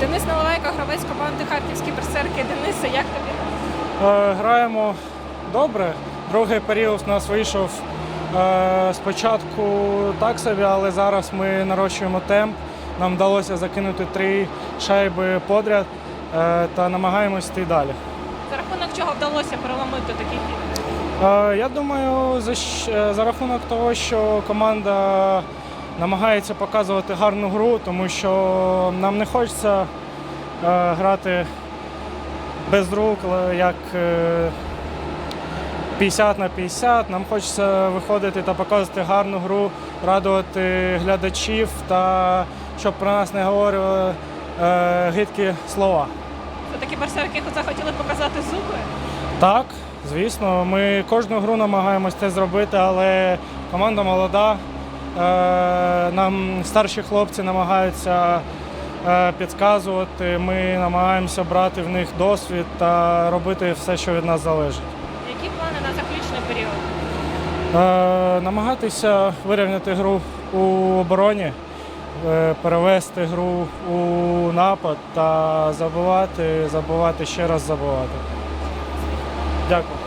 Денис Наливайко, гравець команди Харківські берсерки. Денисе, як тобі? Е, Граємо добре. Другий період у нас вийшов е, спочатку так собі, але зараз ми нарощуємо темп. Нам вдалося закинути три шайби подряд е, та намагаємось йти далі. За рахунок чого вдалося переламити такий хід? Е, Я думаю, за, щ- е, за рахунок того, що команда намагається показувати гарну гру, тому що нам не хочеться е, грати без рук, як е, 50 на 50. Нам хочеться виходити та показувати гарну гру, радувати глядачів та щоб про нас не говорили е, гидкі слова. Це такі берсерки захотіли показати зуби. Так, звісно, ми кожну гру намагаємось це зробити, але команда молода. Е, Нам старші хлопці намагаються е, підказувати. Ми намагаємося брати в них досвід та робити все, що від нас залежить. Які плани на заключний період? Е, Намагатися вирівняти гру у обороні, перевести гру у напад та забувати, забувати ще раз забувати. Дякую.